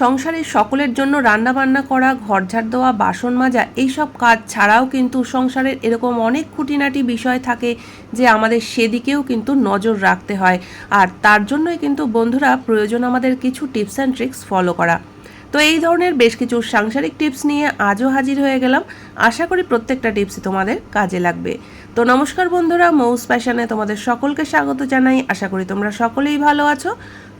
সংসারের সকলের জন্য রান্নাবান্না করা ঘর ঝাড় দেওয়া, বাসন মাজা, এইসব কাজ ছাড়াও কিন্তু সংসারের এরকম অনেক খুঁটিনাটি বিষয় থাকে যে আমাদের সেদিকেও কিন্তু নজর রাখতে হয়। আর তার জন্যই কিন্তু বন্ধুরা প্রয়োজন আমাদের কিছু টিপস অ্যান্ড ট্রিক্স ফলো করা। তো এই ধরনের বেশ কিছু সাংসারিক টিপস নিয়ে আজও হাজির হয়ে গেলাম। আশা করি প্রত্যেকটা টিপসই তোমাদের কাজে লাগবে। তো নমস্কার বন্ধুরা, মৌস প্যাশনে তোমাদের সকলকে স্বাগত জানাই। আশা করি তোমরা সকলেই ভালো আছো।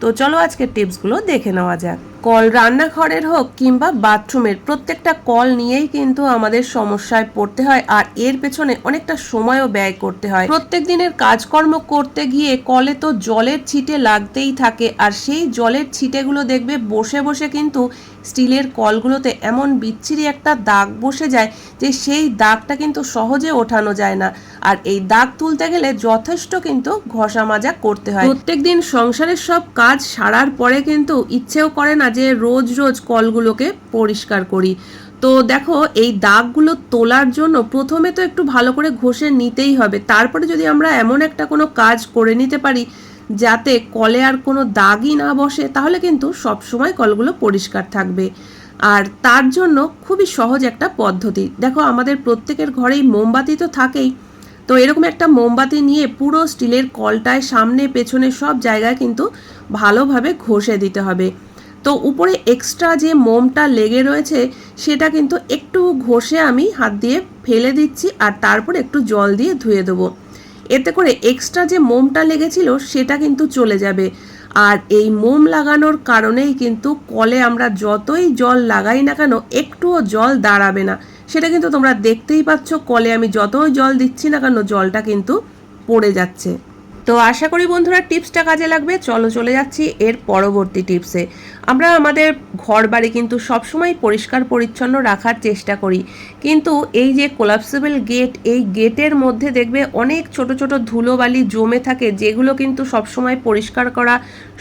তো চলো আজকের টিপসগুলো দেখে নেওয়া যাক। কল রান্নাঘরের হোক কিংবা বাথরুমের, প্রত্যেকটা কল নিয়েই কিন্তু আমাদের সমস্যায় পড়তে হয় আর এর পেছনে অনেকটা সময়ও ব্যয় করতে হয়। প্রত্যেক দিনের কাজকর্ম করতে গিয়ে কলে তো জলের ছিটে লাগতেই থাকে আর সেই জলের ছিটেগুলো দেখবে বসে বসে কিন্তু স্টিলের কলগুলোতে এমন বিচ্ছিরি একটা দাগ বসে যায় যে সেই দাগটা কিন্তু সহজে ওঠানো যায় না। আর এই দাগ তুলতে গেলে যথেষ্ট কিন্তু ঘষা মাজা করতে হয়। প্রত্যেক দিন সংসারের সব কাজ সারার পরে কিন্তু ইচ্ছেও করে না যে রোজ রোজ কলগুলোকে পরিষ্কার করি। তো দেখো, এই দাগগুলো তোলার জন্য প্রথমে তো একটু ভালো করে ঘষে নিতেই হবে। তারপরে যদি আমরা এমন একটা কোনো কাজ করে নিতে পারি, যাতে কলে আর কোনো দাগই না বসে, তাহলে কিন্তু সব সময় কলগুলো পরিষ্কার থাকবে। আর তার জন্য খুবই সহজ একটা পদ্ধতি। দেখো, আমাদের প্রত্যেকের ঘরেই মোমবাতি তো থাকেই। তো এরকম একটা মোমবাতি নিয়ে পুরো স্টিলের কলটায় সামনে, পেছনে সব জায়গায় কিন্তু ভালোভাবে ঘষে দিতে হবে। তো উপরে এক্সট্রা যে মোমটা লেগে রয়েছে, সেটা কিন্তু একটু ঘষে আমি হাত দিয়ে ফেলে দিচ্ছি আর তারপর একটু জল দিয়ে ধুয়ে দেবো। এতে করে এক্সট্রা যে মোমটা লেগেছিল, সেটা কিন্তু চলে যাবে। আর এই মোম লাগানোর কারণেই কিন্তু কলে আমরা যতই জল লাগাই না কেন, একটুও জল দাঁড়াবে না। সেটা কিন্তু তোমরা দেখতেই পাচ্ছ, কলে আমি যতই জল দিচ্ছি না কেন, জলটা কিন্তু পড়ে যাচ্ছে। তো আশা করি বন্ধুরা টিপসটা কাজে লাগবে। চলো, চলে যাচ্ছি এর পরবর্তী টিপসে। আমরা আমাদের ঘর বাড়ি কিন্তু সবসময় পরিষ্কার পরিচ্ছন্ন রাখার চেষ্টা করি। কিন্তু এই যে কোলাপসেবল গেট এই গেটের মধ্যে দেখবে অনেক ছোট ছোট ধুলোবালি জমে থাকে, যেগুলো কিন্তু সবসময় পরিষ্কার করা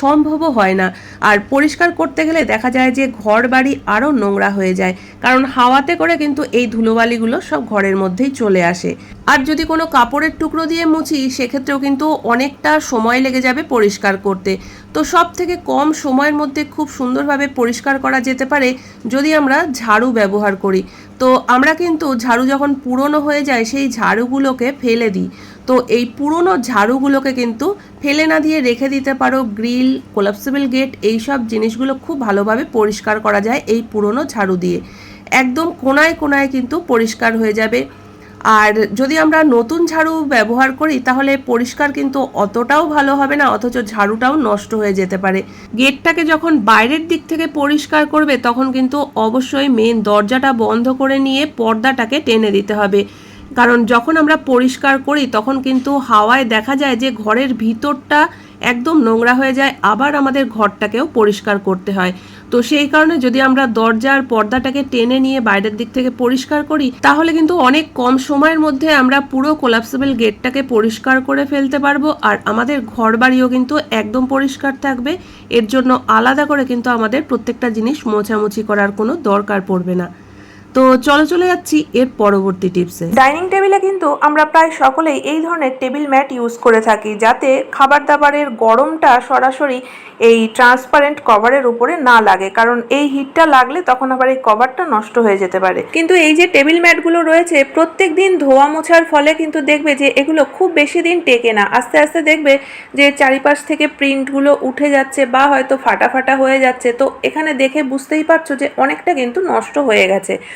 সম্ভবও হয় না। আর পরিষ্কার করতে গেলে দেখা যায় যে ঘর বাড়ি আরও নোংরা হয়ে যায়। কারণ হাওয়াতে করে কিন্তু এই ধুলোবালিগুলো সব ঘরের মধ্যেই চলে আসে। আর যদি কোনো কাপড়ের টুকরো দিয়ে মুছি, সেক্ষেত্রেও কিন্তু অনেকটা সময় লেগে যাবে পরিষ্কার করতে। তো সব থেকে কম সময়ের মধ্যে খুব সুন্দরভাবে পরিষ্কার করা যেতে পারে যদি আমরা ঝাড়ু ব্যবহার করি। তো আমরা কিন্তু ঝাড়ু যখন পুরনো হয়ে যায়, সেই ঝাড়ুগুলোকে ফেলে দিই। তো এই পুরনো ঝাড়ুগুলোকে কিন্তু ফেলে না দিয়ে রেখে দিতে পারো গ্রিল, কোলাপসেবল গেট এই সব জিনিসগুলো খুব ভালোভাবে পরিষ্কার করা যায় এই পুরনো ঝাড়ু দিয়ে। একদম কোনায় কোনায় কিন্তু পরিষ্কার হয়ে যাবে। আর যদি আমরা নতুন ঝাড়ু ব্যবহার করি, তাহলে পরিষ্কার কিন্তু অতটাও ভালো হবে না, অথচ ঝাড়ুটাও নষ্ট হয়ে যেতে পারে। গেটটাকে যখন বাইরের দিক থেকে পরিষ্কার করবে, তখন কিন্তু অবশ্যই মেন দরজাটা বন্ধ করে নিয়ে পর্দাটাকে টেনে দিতে হবে। কারণ যখন আমরা পরিষ্কার করি, তখন কিন্তু হাওয়ায় দেখা যায় যে ঘরের ভিতরটা একদম নোংরা হয়ে যায়, আবার আমাদের ঘরটাকেও পরিষ্কার করতে হয়। তো সেই কারণে যদি আমরা দরজার পর্দাটাকে টেনে নিয়ে বাইরের দিক থেকে পরিষ্কার করি, তাহলে কিন্তু অনেক কম সময়ের মধ্যে আমরা পুরো কোলাপসেবল গেটটাকে পরিষ্কার করে ফেলতে পারব আর আমাদের ঘর বাড়িও কিন্তু একদম পরিষ্কার থাকবে। এর জন্য আলাদা করে কিন্তু আমাদের প্রত্যেকটা জিনিস মোছামুছি করার কোনো দরকার পড়বে না। তো চলো চলে যাচ্ছি এর পরবর্তী টিপসে। ডাইনিং টেবিলে কিন্তু আমরা প্রায় সকলেই এই ধরনের টেবিল ম্যাট ইউজ করে থাকি, যাতে খাবার দাবারের গরমটা সরাসরি এই ট্রান্সপারেন্ট কভারের উপরে না লাগে, কারণ এই হিটটা লাগলে তখন আবার এই কভারটা নষ্ট হয়ে যেতে পারে। কিন্তু এই যে টেবিল ম্যাটগুলো রয়েছে, প্রত্যেক দিন ধোয়া মোছার ফলে কিন্তু দেখবে যে এগুলো খুব বেশি দিন টেকে না। আস্তে আস্তে দেখবে যে চারিপাশ থেকে প্রিন্টগুলো উঠে যাচ্ছে বা হয়তো ফাটা ফাটা হয়ে যাচ্ছে। তো এখানে দেখে বুঝতেই পারছ যে অনেকটা কিন্তু নষ্ট হয়ে গেছে।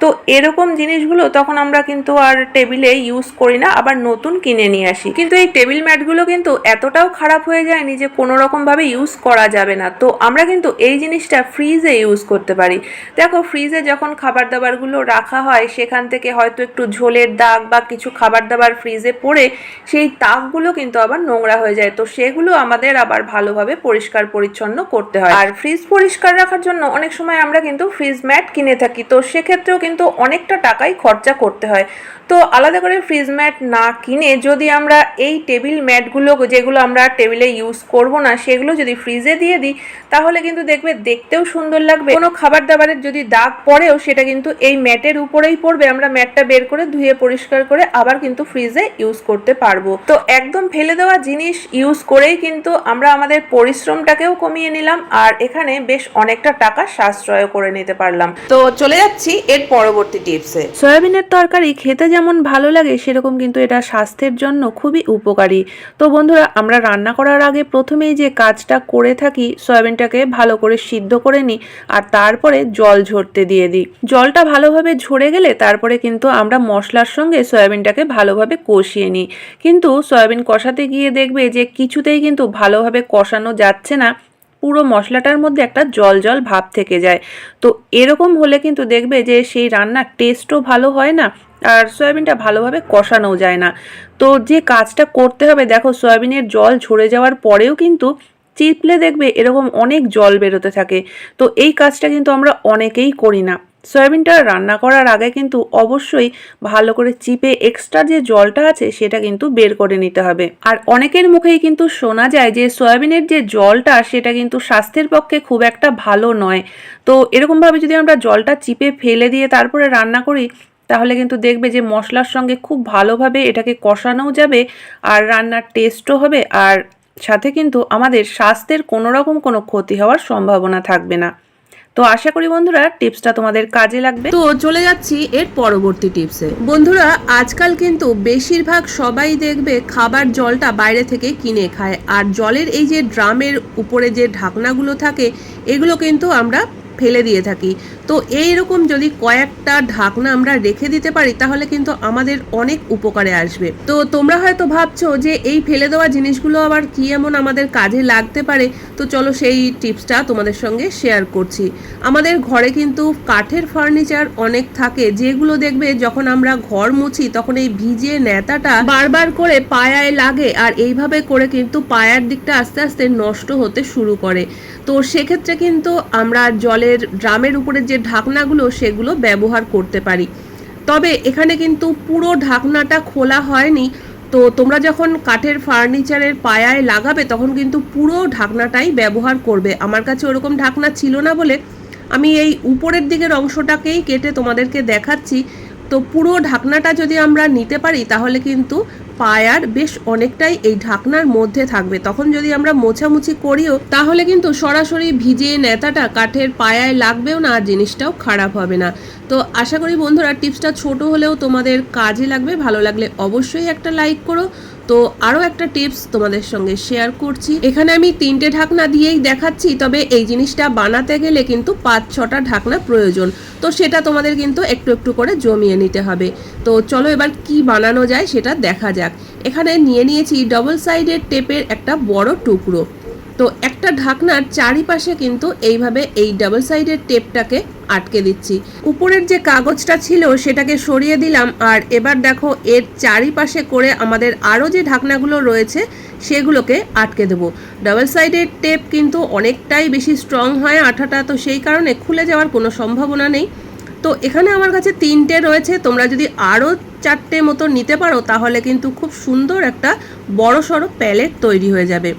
তো এরকম জিনিসগুলো তখন আমরা কিন্তু আর টেবিলে ইউজ করি না, আবার নতুন কিনে নিয়ে আসি। কিন্তু এই টেবিল ম্যাটগুলো কিন্তু এতটাও খারাপ হয়ে যায়নি যে কোনো রকমভাবে ইউজ করা যাবে না। তো আমরা কিন্তু এই জিনিসটা ফ্রিজে ইউজ করতে পারি। দেখো ফ্রিজে যখন খাবার দাবারগুলো রাখা হয়, সেখান থেকে হয়তো একটু ঝোলের দাগ বা কিছু খাবার দাবার ফ্রিজে পড়ে, সেই তাকগুলো কিন্তু আবার নোংরা হয়ে যায়। তো সেগুলো আমাদের আবার ভালোভাবে পরিষ্কার পরিচ্ছন্ন করতে হয়। আর ফ্রিজ পরিষ্কার রাখার জন্য অনেক সময় আমরা কিন্তু ফ্রিজ ম্যাট কিনে থাকি। তো সেক্ষেত্রেও কিন্তু কিন্তু অনেকটা টাকাই খরচা করতে হয়। তো আলাদা করে ফ্রিজ ম্যাট না কিনে যদি আমরা এই টেবিল ম্যাটগুলো যেগুলো আমরা টেবিলে ইউজ করব না, সেগুলো যদি ফ্রিজে দিয়ে দিই, তাহলে কিন্তু দেখবে দেখতেও সুন্দর লাগবে। কোনো খাবার দাবারের যদি দাগ পড়েও সেটা কিন্তু এই ম্যাটের উপরেই পড়বে। আমরা ম্যাটটা বের করে ধুয়ে পরিষ্কার করে আবার কিন্তু ফ্রিজে ইউজ করতে পারব। তো একদম ফেলে দেওয়া জিনিস ইউজ করেই কিন্তু আমরা আমাদের পরিশ্রমটাকেও কমিয়ে নিলাম। আর এখানে বেশ অনেকটা টাকা সাশ্রয় করে নিতে পারলাম। তো চলে যাচ্ছি এর পরবর্তী টিপসে সয়াবিনের তরকারি খেতে যেমন ভালো লাগে, সেরকম কিন্তু এটা স্বাস্থ্যের জন্য খুবই উপকারী। তো বন্ধুরা, আমরা রান্না করার আগে প্রথমেই যে কাজটা করে থাকি, সয়াবিনটাকে ভালো করে সিদ্ধ করে নিই আর তারপরে জল ঝরতে দিয়ে দিই। জলটা ভালোভাবে ঝরে গেলে তারপরে কিন্তু আমরা মশলার সঙ্গে সয়াবিনটাকে ভালোভাবে কষিয়ে নিই। কিন্তু সয়াবিন কষাতে গিয়ে দেখবে যে কিছুতেই কিন্তু ভালোভাবে কষানো যাচ্ছে না। পুরো মশলাটার মধ্যে একটা জল জল ভাব থেকে যায়। তো এরকম হলে কিন্তু দেখবে যে সেই রান্নার টেস্টও ভালো হয় না, আর সয়াবিনটা ভালোভাবে কষানোও যায় না। তো যে কাজটা করতে হবে, দেখো সয়াবিনের জল ঝরে যাওয়ার পরেও কিন্তু চিপলে দেখবে এরকম অনেক জল বেরোতে থাকে। তো এই কাজটা কিন্তু আমরা অনেকেই করি না। সয়াবিনটা রান্না করার আগে কিন্তু অবশ্যই ভালো করে চিপে এক্সট্রা যে জলটা আছে সেটা কিন্তু বের করে নিতে হবে। আর অনেকের মুখেই কিন্তু শোনা যায় যে সয়াবিনের যে জলটা সেটা কিন্তু স্বাস্থ্যের পক্ষে খুব একটা ভালো নয়। তো এরকমভাবে যদি আমরা জলটা চিপে ফেলে দিয়ে তারপরে রান্না করি, তাহলে কিন্তু দেখবে যে মশলার সঙ্গে খুব ভালোভাবে এটাকে কষানোও যাবে আর রান্নার টেস্টও হবে আর সাথে কিন্তু আমাদের স্বাস্থ্যের কোনো রকম কোনো ক্ষতি হওয়ার সম্ভাবনা থাকবে না। তো আশা করি বন্ধুরা টিপসটা তোমাদের কাজে লাগবে। তো চলে যাচ্ছি এর পরবর্তী টিপসে। বন্ধুরা, আজকাল কিন্তু বেশিরভাগ সবাই দেখবে খাবার জলটা বাইরে থেকে কিনে খায়। আর জলের এই যে ড্রামের উপরে যে ঢাকনাগুলো থাকে, এগুলো কিন্তু আমরা ফেলে দিয়ে থাকি। তো এই রকম যদি কয়েকটা ঢাকনা আমরা রেখে দিতে পারি, তাহলে কিন্তু আমাদের অনেক উপকারে আসবে। তো তোমরা হয়তো ভাবছ যে এই ফেলে দেওয়া জিনিসগুলো আবার কি এমন আমাদের কাজে লাগতে পারে? তো চলো সেই টিপসটা তোমাদের সঙ্গে শেয়ার করছি। আমাদের ঘরে কিন্তু কাঠের ফার্নিচার অনেক থাকে, যেগুলো দেখবে যখন আমরা ঘর মুছি, তখন এই ভিজে নেতাটা বারবার করে পায়ায় লাগে আর এইভাবে করে কিন্তু পায়ার দিকটা আস্তে আস্তে নষ্ট হতে শুরু করে। তো সেক্ষেত্রে কিন্তু আমরা জলের ড্রামের উপরে যে ঢাকনাগুলো, সেগুলো ব্যবহার করতে পারি। তবে এখানে কিন্তু পুরো ঢাকনাটা খোলা হয়নি। তো তোমরা যখন কাঠের ফার্নিচারের পায়ায় লাগাবে, তখন কিন্তু পুরো ঢাকনাটাই ব্যবহার করবে। আমার কাছে ওরকম ঢাকনা ছিল না বলে আমি এই উপরের দিকের অংশটাকেই কেটে তোমাদেরকে দেখাচ্ছি। তো পুরো ঢাকনাটা যদি আমরা নিতে পারি, তাহলে কিন্তু পায়ার বেশ অনেকটাই এই ঢাকনার মধ্যে থাকবে। তখন যদি আমরা মোছামুছি করিও, তাহলে কিন্তু সরাসরি ভিজে নেতাটা কাঠের পায়ায় লাগবেও না আর জিনিসটাও খারাপ হবে না। তো আশা করি বন্ধুরা, টিপসটা ছোট হলেও তোমাদের কাজে লাগবে। ভালো লাগলে অবশ্যই একটা লাইক করো। তো আরও একটা টিপস তোমাদের সঙ্গে শেয়ার করছি। এখানে আমি তিনটে ঢাকনা দিয়েই দেখাচ্ছি, তবে এই জিনিসটা বানাতে গেলে কিন্তু পাঁচ ছটা ঢাকনা প্রয়োজন। তো সেটা তোমাদের কিন্তু একটু একটু করে জমিয়ে নিতে হবে। তো চলো এবার কি বানানো যায় সেটা দেখা যাক। এখানে নিয়ে নিয়েছি ডবল সাইডের টেপের একটা বড় টুকরো। তো একটা ঢাকনার চারিপাশে কিন্তু এইভাবে এই ডাবল সাইডের টেপটাকে আটকে দিচ্ছি। উপরের যে কাগজটা ছিল সেটাকে সরিয়ে দিলাম আর এবার দেখো এর চারিপাশে করে আমাদের আরও যে ঢাকনাগুলো রয়েছে সেগুলোকে আটকে দেবো। ডাবল সাইডের টেপ কিন্তু অনেকটাই বেশি স্ট্রং হয় আঠাটা, তো সেই কারণে খুলে যাওয়ার কোনো সম্ভাবনা নেই। তো এখানে আমার কাছে তিনটে রয়েছে, তোমরা যদি আরও চারটে মতো নিতে পারো তাহলে কিন্তু খুব সুন্দর একটা বড় সড়ো প্যালেট তৈরি হয়ে যাবে।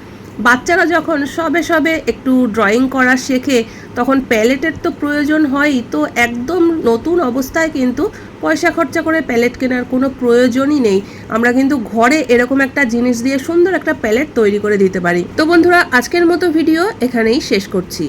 বাচ্চারা যখন সবে সবে একটু ড্রয়িং করা শেখে, তখন প্যালেটের তো প্রয়োজন হয়ই। তো একদম নতুন অবস্থায় কিন্তু পয়সা খরচা করে প্যালেট কেনার কোনো প্রয়োজনই নেই। আমরা কিন্তু ঘরে এরকম একটা জিনিস দিয়ে সুন্দর একটা প্যালেট তৈরি করে দিতে পারি। তো বন্ধুরা, আজকের মতো ভিডিও এখানেই শেষ করছি।